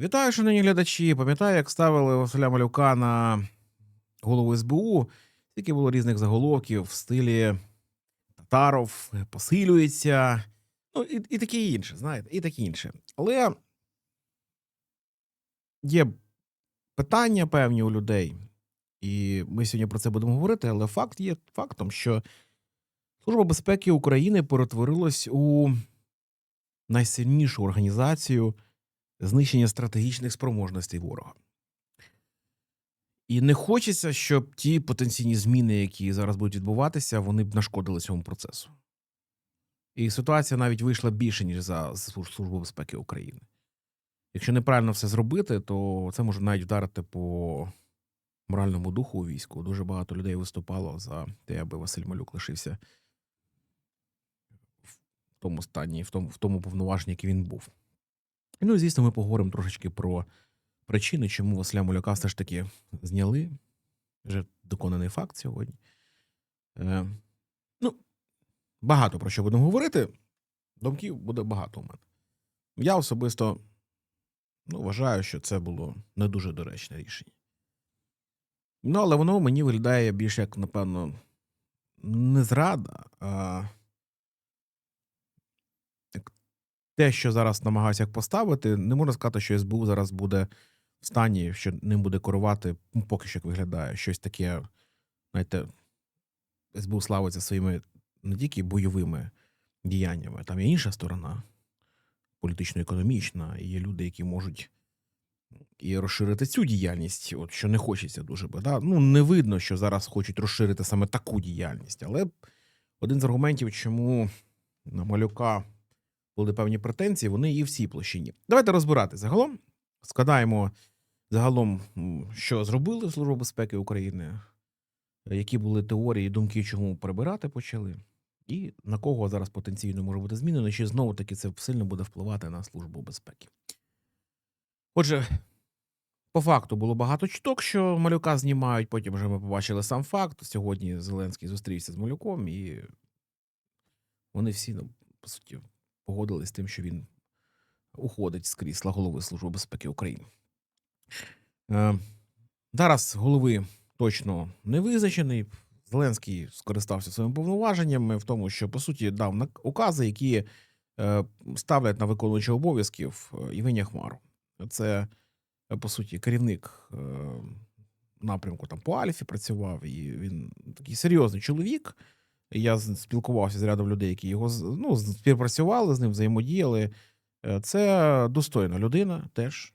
Вітаю, шановні глядачі. Пам'ятаю, як ставили Василя Малюка на голову СБУ, скільки було різних заголовків в стилі Татаров посилюється, ну і, і таке інше, знаєте, і таке інше. Але є питання певні у людей, і ми сьогодні про це будемо говорити. Але факт є фактом, що Служба безпеки України перетворилась у найсильнішу організацію знищення стратегічних спроможностей ворога. І не хочеться, щоб ті потенційні зміни, які зараз будуть відбуватися, вони б нашкодили цьому процесу. І ситуація навіть вийшла більше, ніж за Служ- Службу безпеки України. Якщо неправильно все зробити, то це може навіть вдарити по моральному духу у війську. Дуже багато людей виступало за те, аби Василь Малюк лишився в тому стані, в тому, в тому повноваженні, який він був. Ну, звісно, ми поговоримо трошечки про причини, чому Василя Малюка все ж таки зняли. Вже доконаний факт сьогодні. Е, ну, багато про що будемо говорити. Думків буде багато у мене. Я особисто ну, вважаю, що це було не дуже доречне рішення. Ну, але воно мені виглядає більш як, напевно, не зрада, а як те, що зараз намагаюся поставити, не можна сказати, що СБУ зараз буде в стані, що ним буде керувати, ну, поки що як виглядає, щось таке, знаєте, СБУ славиться своїми не тільки бойовими діяннями, там є інша сторона, політично-економічна, і є люди, які можуть і розширити цю діяльність, от що не хочеться дуже би. Да? Ну, не видно, що зараз хочуть розширити саме таку діяльність. Але один з аргументів, чому на малюка були певні претензії, вони і в цій площині. Давайте розбирати загалом. Складаємо загалом, що зробили Служба безпеки України, які були теорії, думки, чому прибирати почали, і на кого зараз потенційно може бути змінено, чи знову таки це сильно буде впливати на службу безпеки. Отже, по факту було багато чуток, що малюка знімають. Потім вже ми побачили сам факт. Сьогодні Зеленський зустрівся з малюком, і вони всі, ну, по суті, погодились з тим, що він уходить з крісла голови Служби безпеки України. Е, зараз голови точно не визначений. Зеленський скористався своїми повноваженнями в тому, що по суті дав укази, які е, ставлять на виконуючого обов'язків е, Євгенія Хмару. Це е, по суті керівник е, напрямку там по Альфі працював, і він такий серйозний чоловік. Я спілкувався з рядом людей, які його ну, співпрацювали з ним, взаємодіяли. Е, Це достойна людина теж,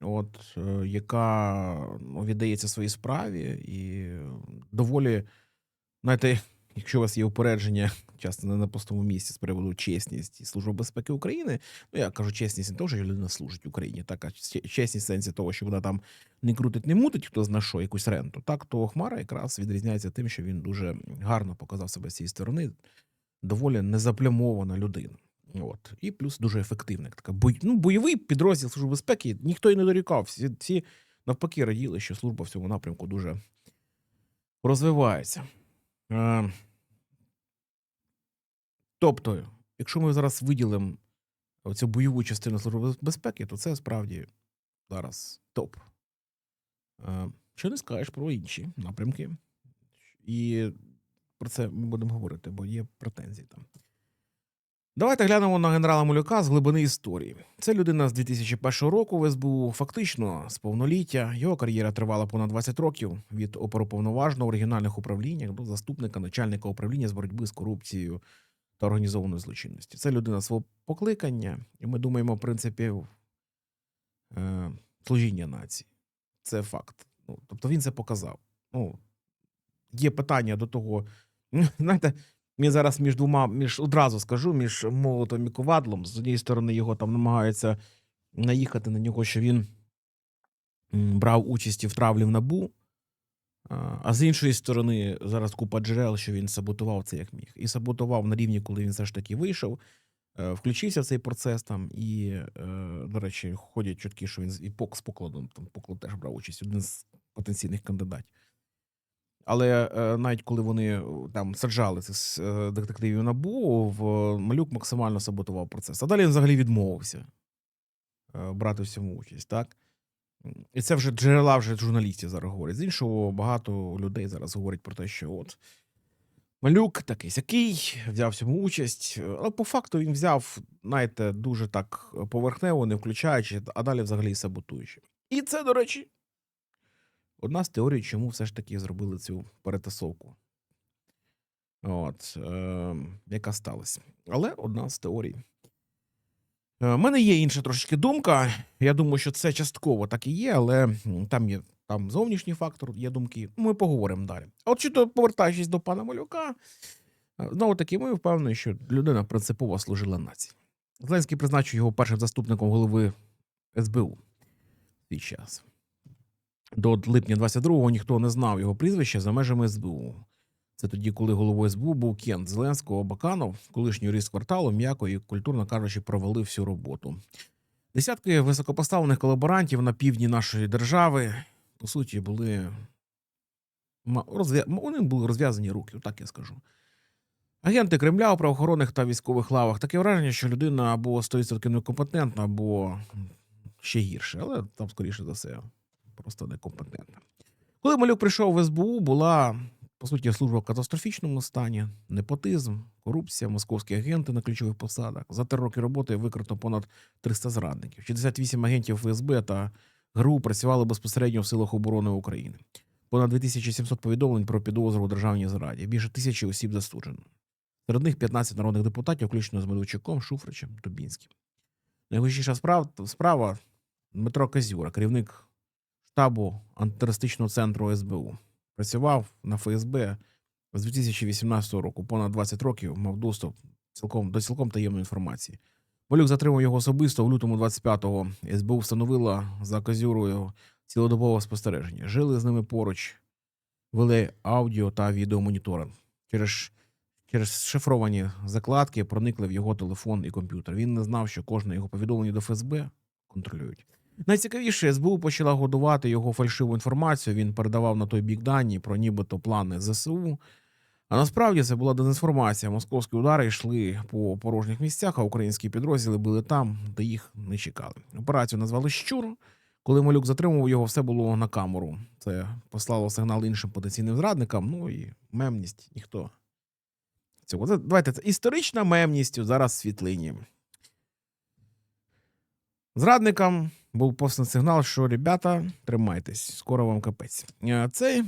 от, е, яка ну, віддається своїй справі і доволі, знаєте, якщо у вас є упередження, часто не на пустому місці з приводу чесність і Служби безпеки України, ну я кажу чесність не того, що людина служить Україні, так, а чесність в сенсі того, що вона там не крутить, не мутить, хто зна що, якусь ренту. Так, то Хмара якраз відрізняється тим, що він дуже гарно показав себе з цієї сторони, доволі незаплямована людина. От. І плюс дуже ефективна. Така бой... ну, бойовий підрозділ Служби безпеки, ніхто і не дорікав. Всі, всі навпаки раділи, що служба в цьому напрямку дуже розвивається. Е... Тобто, якщо ми зараз виділимо цю бойову частину Служби безпеки, то це справді зараз топ. Е, Що не скажеш про інші напрямки? І про це ми будемо говорити, бо є претензії там. Давайте глянемо на генерала Малюка з глибини історії. Це людина з 2001 року в СБУ, фактично з повноліття. Його кар'єра тривала понад 20 років від оперуповноваженого в регіональних управліннях до заступника начальника управління з боротьби з корупцією та організованою злочинністю. Це людина свого покликання, і ми думаємо, в принципі, е, служіння нації. Це факт. Ну, тобто він це показав. Ну, є питання до того. Знаєте, він зараз між двома, між одразу скажу, між молотом і ковадлом. З однієї сторони, його там намагаються наїхати на нього, що він брав участь в травлі в набу. А а з іншої сторони, зараз купа джерел, що він саботував це як міг. І саботував на рівні, коли він все ж таки вийшов, е, включився в цей процес там. І, е, до речі, ходять чутки, що він і пок з покладом, там поклад теж брав участь, один з потенційних кандидатів. Але е, навіть коли вони е, там саджали цих е, детективів набу, Малюк максимально саботував процес. А далі він взагалі відмовився. брати в цьому участь, так? І це вже джерела вже журналістів зараз говорять. З іншого, багато людей зараз говорять про те, що от малюк такий сякий, взяв цьому участь. Але по факту він взяв, знаєте, дуже так поверхнево, не включаючи, а далі взагалі саботуючи. І це, до речі, одна з теорій, чому все ж таки зробили цю перетасовку. От, е, яка сталася. Але одна з теорій. У мене є інша трошечки думка. Я думаю, що це частково так і є, але там є там зовнішній фактор, є думки. Ми поговоримо далі. А от чи то повертаючись до пана Малюка, е, знову таки, ми впевнені, що людина принципово служила нації. Зеленський призначив його першим заступником голови СБУ свій час. До липня 22-го ніхто не знав його прізвища за межами СБУ. Це тоді, коли головою СБУ був Кент Зеленського Баканов, колишній юрист кварталу, м'яко і культурно кажучи, провалив всю роботу. Десятки високопоставлених колаборантів на півдні нашої держави, по суті, були розв'я... вони були розв'язані руки, так я скажу. Агенти Кремля у правоохоронних та військових лавах таке враження, що людина або 100% некомпетентна, або ще гірше, але там, скоріше за все, просто некомпетентна. Коли Малюк прийшов в СБУ, була по суті служба в катастрофічному стані, непотизм, корупція, московські агенти на ключових посадах. За три роки роботи викрито понад 300 зрадників. 68 агентів ФСБ та ГРУ працювали безпосередньо в силах оборони України. Понад 2700 повідомлень про підозру у державній зраді. Більше тисячі осіб засуджено. Серед них 15 народних депутатів, включно з Медведчуком, Шуфричем, Дубінським. Найгучніша справа, справа Дмитро Казюра, керівник штабу антитерористичного центру СБУ. Працював на ФСБ з 2018 року. Понад 20 років мав доступ цілком, до цілком таємної інформації. Малюк затримав його особисто в лютому 25-го. СБУ встановила за Казюрою цілодобове спостереження. Жили з ними поруч, вели аудіо та відеомоніторинг. Через, через шифровані закладки проникли в його телефон і комп'ютер. Він не знав, що кожне його повідомлення до ФСБ контролюють. Найцікавіше, СБУ почала годувати його фальшиву інформацію. Він передавав на той бік дані про нібито плани ЗСУ. А насправді це була дезінформація. Московські удари йшли по порожніх місцях, а українські підрозділи були там, де їх не чекали. Операцію назвали Щур. Коли малюк затримував його, все було на камеру. Це послало сигнал іншим потенційним зрадникам. Ну і мемність ніхто. Цього це давайте це історична мемність зараз в світлині. Зрадникам був посланий сигнал, що ребята, тримайтесь, скоро вам капець. Е, Це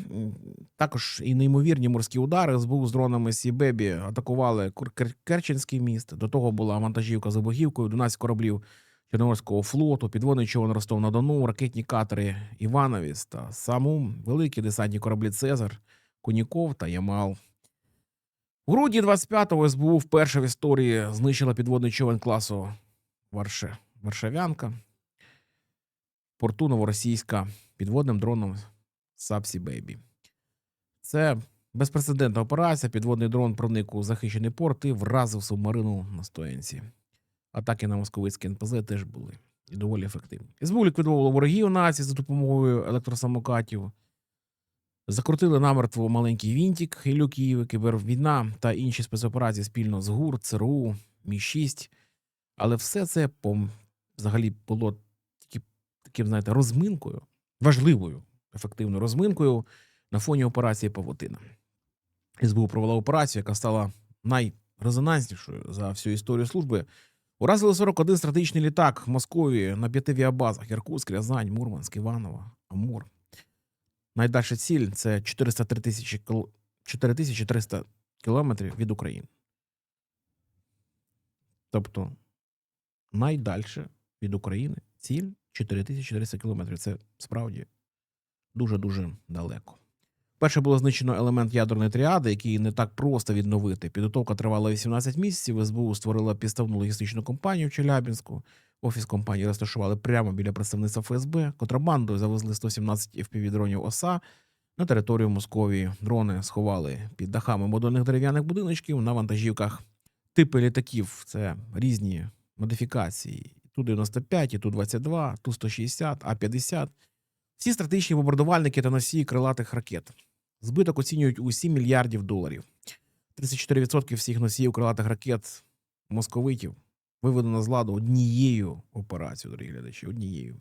також і неймовірні морські удари СБУ з дронами Сі-Бебі атакували Керченський міст. До того була вантажівка з вибухівкою, 12 кораблів Чорноморського флоту, підводний човен Ростов на Дону, ракетні катери Івановіс та Самум, великі десантні кораблі Цезар, Куніков та Ямал. У грудні 25-го СБУ вперше в історії знищила підводний човен класу Варше, Варшавянка, порту новоросійська підводним дроном Сапсі Бейбі. Це безпрецедентна операція. Підводний дрон проник у захищений порт і вразив субмарину на стоянці. Атаки на московицькі НПЗ теж були і доволі ефективні. СБУ ліквідовувало ворогів нації за допомогою електросамокатів. Закрутили намертво маленький вінтік Ілюків, кібервійна та інші спецоперації спільно з ГУР, ЦРУ, Мі-6. Але все це взагалі було таким, знаєте, розминкою, важливою, ефективною розминкою на фоні операції Павутина. СБУ провела операцію, яка стала найрезонанснішою за всю історію служби. Уразили 41 стратегічний літак в Московії на п'яти авіабазах: Іркутськ, Рязань, Мурманськ, Іваново, Амур. Найдальша ціль це 403 тисячі кіл... 4300 кілометрів від України. Тобто найдальше від України ціль 4400 кілометрів. Це справді дуже-дуже далеко. Перше було знищено елемент ядерної тріади, який не так просто відновити. Підготовка тривала 18 місяців. СБУ створила підставну логістичну компанію в Челябінську. Офіс компанії розташували прямо біля представництва ФСБ. Контрабандою завезли 117 FPV-дронів ОСА на територію Московії. Дрони сховали під дахами модульних дерев'яних будиночків на вантажівках. Типи літаків це різні модифікації. Ту-95, і Ту-22, Ту-160, А-50. Всі стратегічні бомбардувальники та носії крилатих ракет. Збиток оцінюють у 7 мільярдів доларів. 34% всіх носіїв крилатих ракет московитів виведена з ладу однією операцією, дорогі глядачі, однією.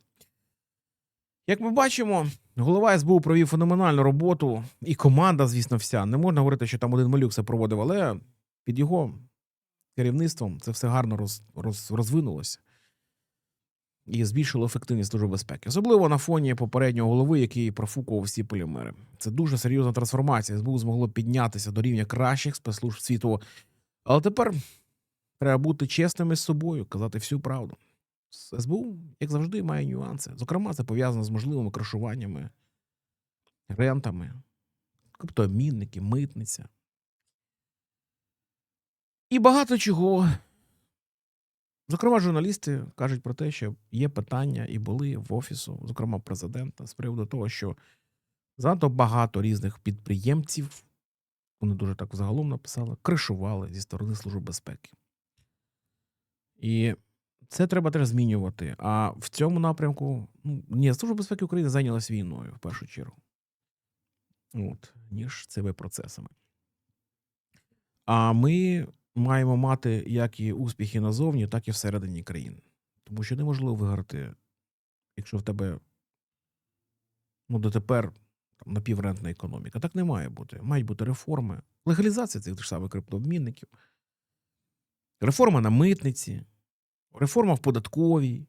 Як ми бачимо, голова СБУ провів феноменальну роботу, і команда, звісно, вся. Не можна говорити, що там один малюк це проводив, але під його керівництвом це все гарно роз, роз, розвинулося і збільшило ефективність служби безпеки, особливо на фоні попереднього голови, який профукував всі полімери. Це дуже серйозна трансформація. СБУ змогло піднятися до рівня кращих спецслужб світу. Але тепер треба бути чесними з собою, казати всю правду. СБУ, як завжди, має нюанси. Зокрема, це пов'язано з можливими крашуваннями, рентами, криптообмінники, митниця. І багато чого. Зокрема, журналісти кажуть про те, що є питання і були в офісу, зокрема президента, з приводу того, що занадто багато різних підприємців, вони дуже так загалом написали, кришували зі сторони Служби безпеки. І це треба теж змінювати. А в цьому напрямку ну, ні, Служба безпеки України зайнялась війною в першу чергу, От, ніж цими процесами. А ми маємо мати як і успіхи назовні, так і всередині країни. Тому що неможливо виграти, якщо в тебе ну, дотепер там, напіврентна економіка. Так не має бути. Мають бути реформи, легалізація цих самих криптообмінників, реформа на митниці, реформа в податковій,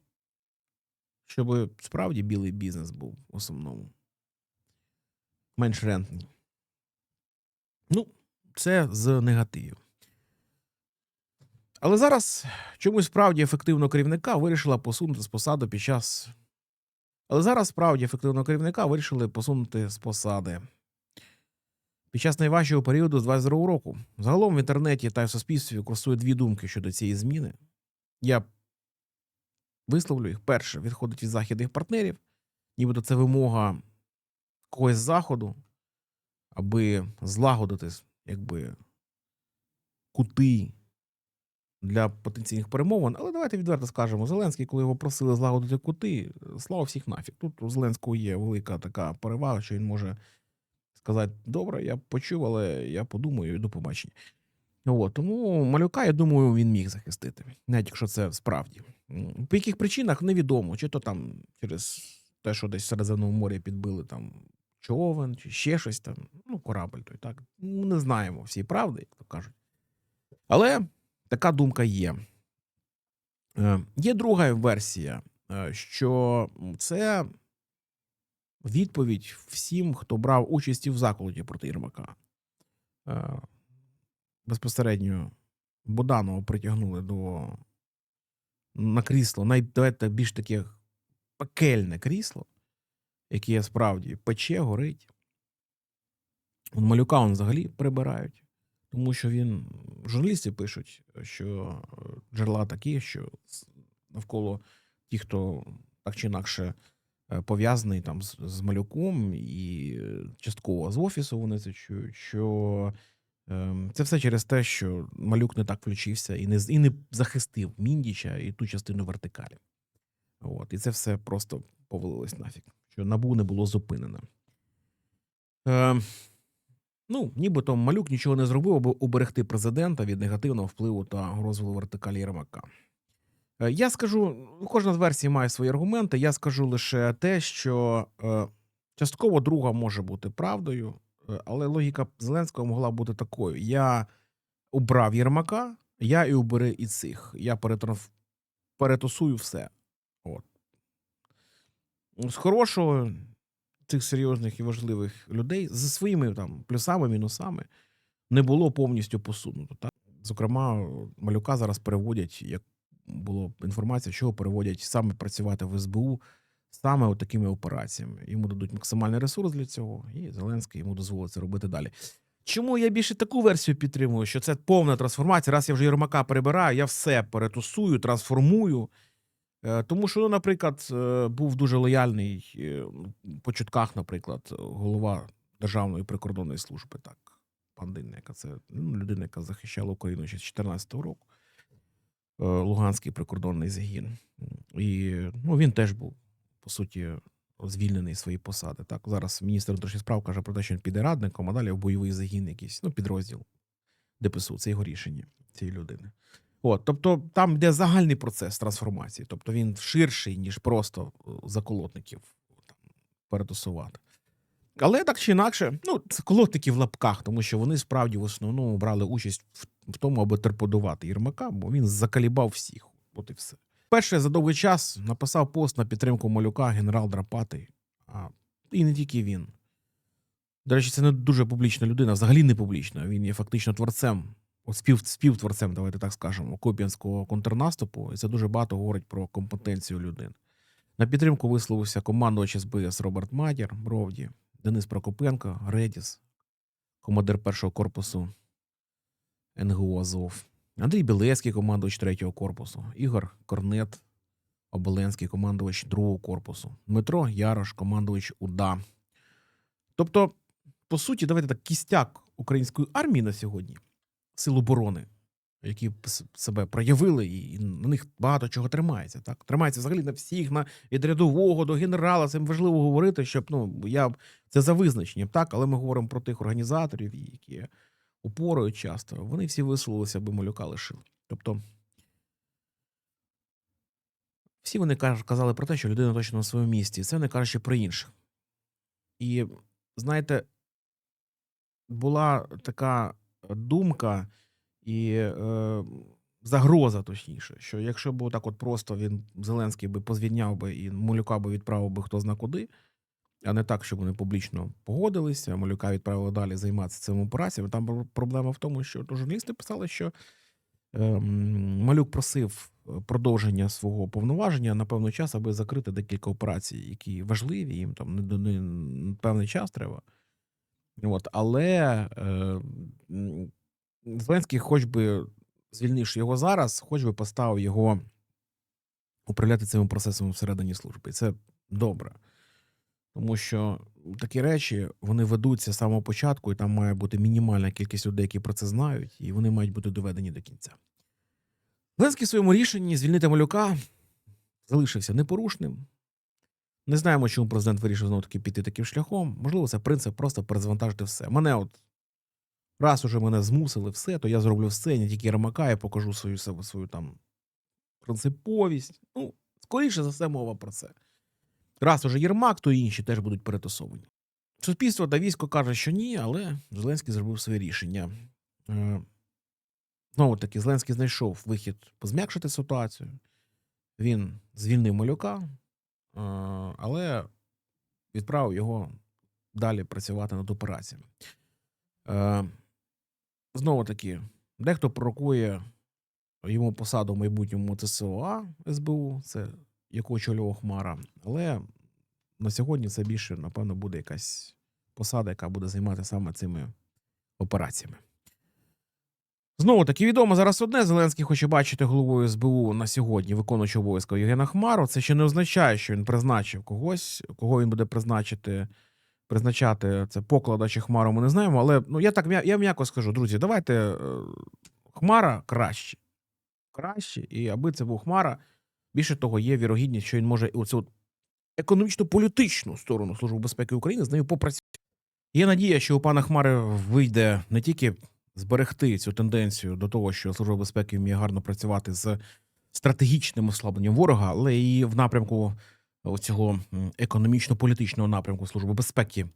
щоб справді білий бізнес був в основному менш рентний. Ну, це з негативів. Але зараз чомусь справді ефективного керівника вирішила посунути з посади під час. Але зараз справді ефективного керівника вирішили посунути з посади під час найважчого періоду з 22 року. Загалом в інтернеті та в суспільстві курсує дві думки щодо цієї зміни. Я висловлю їх. Перше, відходить від західних партнерів, нібито це вимога когось з заходу, аби злагодити якби кути для потенційних перемовин. Але давайте відверто скажемо: Зеленський, коли його просили злагодити кути, слава всіх нафіг. Тут у Зеленського є велика така перевага, що він може сказати: добре, я почув, але я подумаю і до побачення. От, тому малюка, я думаю, він міг захистити, навіть якщо це справді. По яких причинах невідомо, чи то там через те, що десь в Середземному морі підбили там човен, чи ще щось там, ну, корабль той, так. Ми не знаємо всі правди, як то кажуть. Але така думка є. Е, Є друга версія, е, що це відповідь всім, хто брав участь в заколоті проти Єрмака. Е, Безпосередньо Буданова притягнули до на крісло, давайте більш таке пекельне крісло, яке справді пече, горить. Малюка он взагалі прибирають, тому що він журналісти пишуть, що е, джерела такі, що навколо ті, хто так чи інакше е, пов'язаний там з, з малюком, і е, частково з офісу вони це чують, що ем, це все через те, що малюк не так включився і не, і не захистив Міндіча і ту частину вертикалі. От, і це все просто повалилось нафіг, що набу не було зупинено. Е, ну, нібито малюк нічого не зробив, аби уберегти президента від негативного впливу та розвилу вертикалі Єрмака. Е, Я скажу, кожна з версій має свої аргументи. Я скажу лише те, що е, частково друга може бути правдою, е, але логіка Зеленського могла бути такою: я убрав Єрмака, я і убери і цих. Я перетусую все. От. З хорошого цих серйозних і важливих людей зі своїми там плюсами, мінусами не було повністю посунуто. Так? Зокрема, малюка зараз переводять, як було інформація, що переводять саме працювати в СБУ, саме такими операціями. Йому дадуть максимальний ресурс для цього, і Зеленський йому дозволить це робити далі. Чому я більше таку версію підтримую? Що це повна трансформація. Раз я вже Єрмака перебираю, я все перетусую, трансформую. Е, Тому що, ну, наприклад, е, був дуже лояльний е, по чутках, наприклад, голова Державної прикордонної служби, так, пан Диннека, це ну, людина, яка захищала Україну ще з 2014 року, Луганський прикордонний загін. І ну, він теж був, по суті, звільнений з своєї посади. Так, зараз міністр внутрішніх справ каже про те, що він піде радником, а далі в бойовий загін якийсь, ну, підрозділ ДПСУ. Це його рішення цієї людини. От, тобто там йде загальний процес трансформації, тобто він ширший, ніж просто е, заколотників там, перетасувати. Але так чи інакше, ну, це колотники в лапках, тому що вони справді в основному брали участь в, тому, аби торпедувати Єрмака, бо він закалібав всіх. От і все. Перше за довгий час написав пост на підтримку малюка генерал Драпатий, а і не тільки він. До речі, це не дуже публічна людина, взагалі не публічна. Він є фактично творцем, от спів, співтворцем, давайте так скажемо, Коп'янського контрнаступу. І це дуже багато говорить про компетенцію людини. На підтримку висловився командувач СБС Роберт Матір, Бровді, Денис Прокопенко, Редіс, командир першого корпусу НГУ Азов, Андрій Білецький, командувач третього корпусу, Ігор Корнет, Оболенський, командувач другого корпусу, Дмитро Ярош, командувач УДА. Тобто, по суті, давайте так, кістяк української армії на сьогодні, сил оборони, які себе проявили, і на них багато чого тримається. Так? Тримається взагалі на всіх, на від рядового до генерала. Це важливо говорити, щоб ну я це за визначенням, так, але ми говоримо про тих організаторів, які упорою часто. Вони всі висловилися, аби малюка лишили. Тобто, всі вони казали про те, що людина точно на своєму місці. Це не кажучи про інших. І знаєте, була така думка і е, загроза, точніше, що якщо б так от просто він Зеленський би позвільняв би і Малюка би відправив би хто зна куди, а не так, щоб вони публічно погодилися, Малюка відправили далі займатися цими операціями. Там проблема в тому, що то журналісти писали, що ем, Малюк просив е, продовження свого повноваження на певний час, аби закрити декілька операцій, які важливі, їм там не, не певний час треба. От, але е, Зеленський, хоч би звільнивши його зараз, хоч би поставив його управляти цими процесами всередині служби. І це добре. Тому що такі речі вони ведуться з самого початку, і там має бути мінімальна кількість людей, які про це знають, і вони мають бути доведені до кінця. Зеленський в своєму рішенні звільнити малюка залишився непорушним. Не знаємо, чому президент вирішив знову таки піти таким шляхом. Можливо, це принцип просто перезвантажити все. Мене от раз уже мене змусили все, то я зроблю все, не тільки Єрмака, я покажу свою себе, свою там принциповість. Ну, скоріше за все, мова про це. Раз уже Єрмак, то інші теж будуть перетасовані. Суспільство та військо каже, що ні, але Зеленський зробив своє рішення. Е, Знову таки, Зеленський знайшов вихід позм'якшити ситуацію. Він звільнив малюка, але відправив його далі працювати над операціями. Е, Знову таки, дехто пророкує йому посаду в майбутньому ЦСОА СБУ, це яку очолював Хмара. Але на сьогодні це більше, напевно, буде якась посада, яка буде займатися саме цими операціями. Знову таки відомо зараз одне. Зеленський хоче бачити головою СБУ на сьогодні, виконуючи обов'язки Євгена Хмару. Це ще не означає, що він призначив когось, кого він буде призначити, призначати це поклада чи Хмару, ми не знаємо. Але ну я так я м'яко скажу, друзі, давайте е, Хмара краще. Краще, і аби це був Хмара, більше того, є вірогідність, що він може оцю економічно-політичну сторону Служби безпеки України з нею попрацювати. Є надія, що у пана Хмари вийде не тільки зберегти цю тенденцію до того, що Служба безпеки вміє гарно працювати з стратегічним ослабленням ворога, але і в напрямку цього економічно-політичного напрямку Служби безпеки.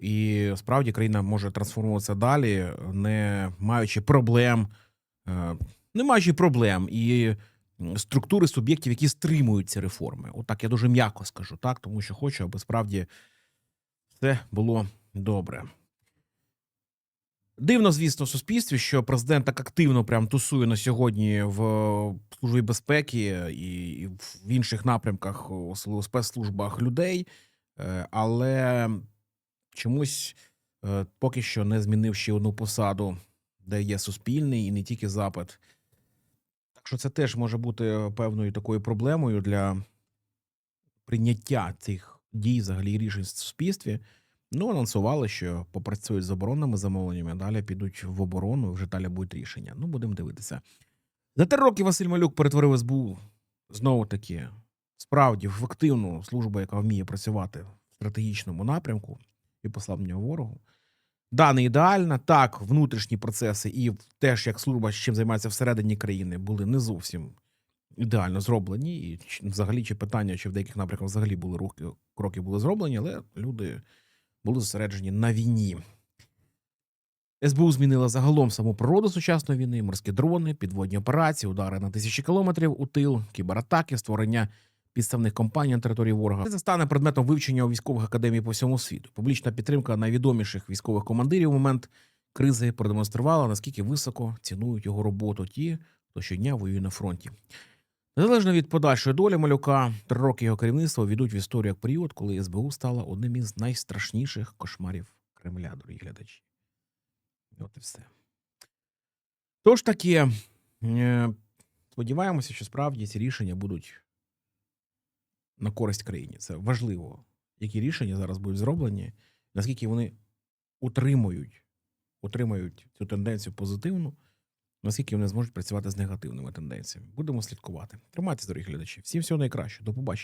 І справді країна може трансформуватися далі, не маючи проблем, е, не маючи проблем і структури суб'єктів, які стримують ці реформи. Отак я дуже м'яко скажу, так, тому що хочу, аби справді все було добре. Дивно, звісно, в суспільстві, що президент так активно прям тусує на сьогодні в службі безпеки і в інших напрямках, особливо спецслужбах людей, Е, але чомусь е, поки що не змінив ще одну посаду, де є суспільний і не тільки запит. Так що це теж може бути певною такою проблемою для прийняття цих дій, взагалі рішень в суспільстві. Ну, анонсували, що попрацюють з оборонними замовленнями, далі підуть в оборону, вже далі будуть рішення. Ну, будемо дивитися. За три роки Василь Малюк перетворив СБУ знову таки справді в ефективну службу, яка вміє працювати в стратегічному напрямку і послаблення ворогу. Да, не ідеальна. Так, внутрішні процеси і теж як служба, чим займається всередині країни, були не зовсім ідеально зроблені. І взагалі, чи питання, чи в деяких напрямках взагалі були рухи, кроки були зроблені, але люди були зосереджені на війні. СБУ змінила загалом саму природу сучасної війни: морські дрони, підводні операції, удари на тисячі кілометрів у тил, кібератаки, створення підставних компаній на території ворога. Це стане предметом вивчення у військових академій по всьому світу. Публічна підтримка найвідоміших військових командирів у момент кризи продемонструвала, наскільки високо цінують його роботу ті, хто щодня воює на фронті. Незалежно від подальшої долі малюка, три роки його керівництва війдуть в історію як період, коли СБУ стала одним із найстрашніших кошмарів Кремля, дорогі глядачі. От і все. Тож таки, е, сподіваємося, що справді ці рішення будуть на користь країні. Це важливо, які рішення зараз будуть зроблені, наскільки вони утримують, утримують цю тенденцію позитивну, наскільки вони зможуть працювати з негативними тенденціями. Будемо слідкувати. Тримайтеся, дорогі глядачі. Всім всього найкращого. До побачення.